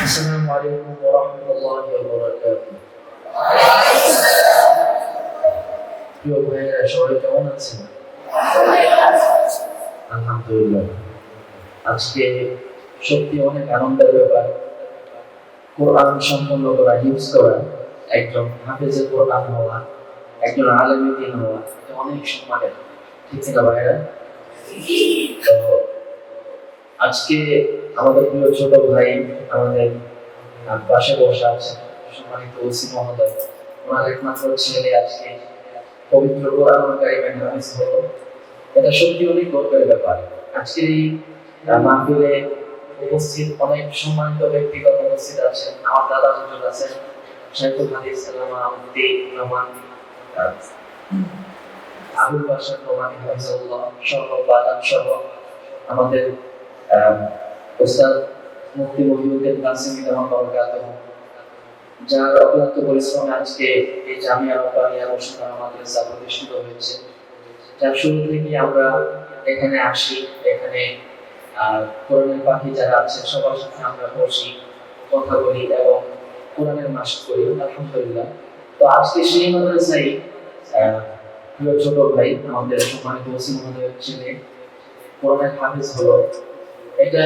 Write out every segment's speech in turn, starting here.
السلام عليكم ورحمة الله وبركاته প্রিয় ভাইয়েরা সবাই কেমন আছেন আলহামদুলিল্লাহ আজকে সত্যি অনেক আনন্দের ব্যাপার কোরআন সম্পন্ন করা হিউজ করা একজন হাফেজে কোরআন হওয়া একজন আলেমী হওয়া এটা অনেক সম্মানের। ঠিক ভাইয়েরা তো আজকে আমাদের প্রিয় ছোট ভাই আমাদের পাশে বসে আছে, সম্মানিত ওসি মহোদয়। ওনার একমাত্র ছেলে আজকে পবিত্র কোরআন কারিমের হাফিজ হলো। এটা সত্যি অনেক গর্বের ব্যাপার। আজকে এই মাহফিলে উপস্থিত অনেক সম্মানিত ব্যক্তিগত উপস্থিত আছেন। আমার দাদা হুজুর আছেন আবুল বাসার সহ বাদাম সহ আমাদের ওস্তাদ মহিউদ্দিন যার অক্লান্ত পরিশ্রমে আজকে এই জামিয়া রব্বানিয়া মাদ্রাসা প্রতিষ্ঠিত হয়েছে। যার শুরু থেকে আমরা এখানে আসি, এখানে আহ, কোরআনের পাখি যারা আছে সবার সাথে আমরা বসি কথা বলি এবং কোরআনের মাস করি। আলহামদুলিল্লাহ। তো আজকে সেই মাদ্রাসায় আহ, প্রিয় ছোট ভাই আমাদের সম্মানিত ওসি মহোদয়ের ছেলে কোরআনের হাফিজ হলো। এটা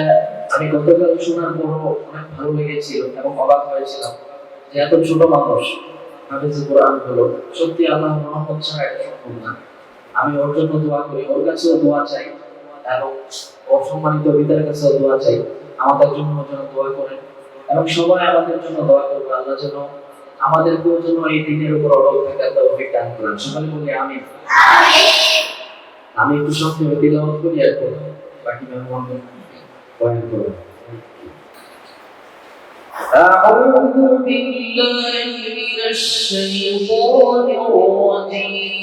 আমি গতকাল শোনার পরও অনেক ভালো লেগেছিল এবং অবাক হয়েছিলাম যে এত ছোট মানুষ হাফিজ কোরআন হলো। সত্যি আল্লাহ রহমত ছাড়া এটা সম্ভব না। আমি ওর জন্য দোয়া করি ওর কাছেও দোয়া চাই। এবং ওর সম্মানিত পিতার কাছেও দোয়া চাই আমাদের জন্য ওর জন্য দোয়া করেন এবং সবাই আমাদের জন্য দোয়া করবো আল্লাহ যেন আমাদেরকেও জন্য এই দিনের উপর অটল থাকার তৌফিক দান করেন সকালে বলি আমি আমি একটু সংক্ষেপে তিলাওয়াত করি আর করবো বাকি মেহমান বয়ান করবো أعوذ بالله من الشيطان الرجيم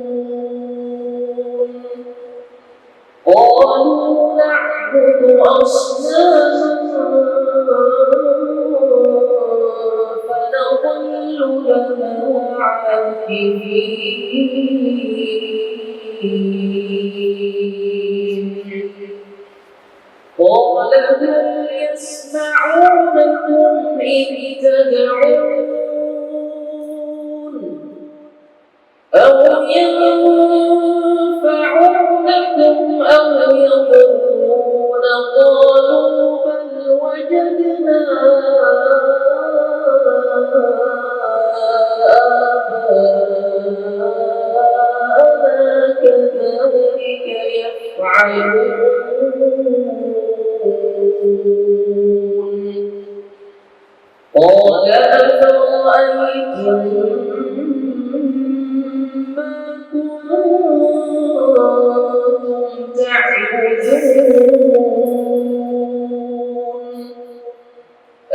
قال هل يسمعونكم إذ تدعون أو ينفعونكم يفعلون قال أفرأيتم ما كنتم تعبدون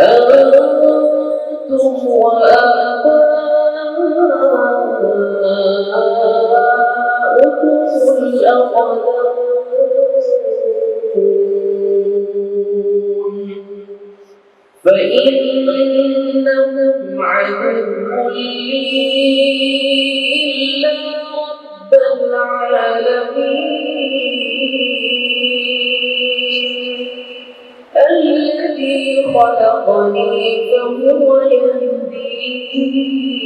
أنتم وآباؤكم الأقدمون فإنهم عدو لي إلا رب العالمين. الذي خلقني فهو يهدين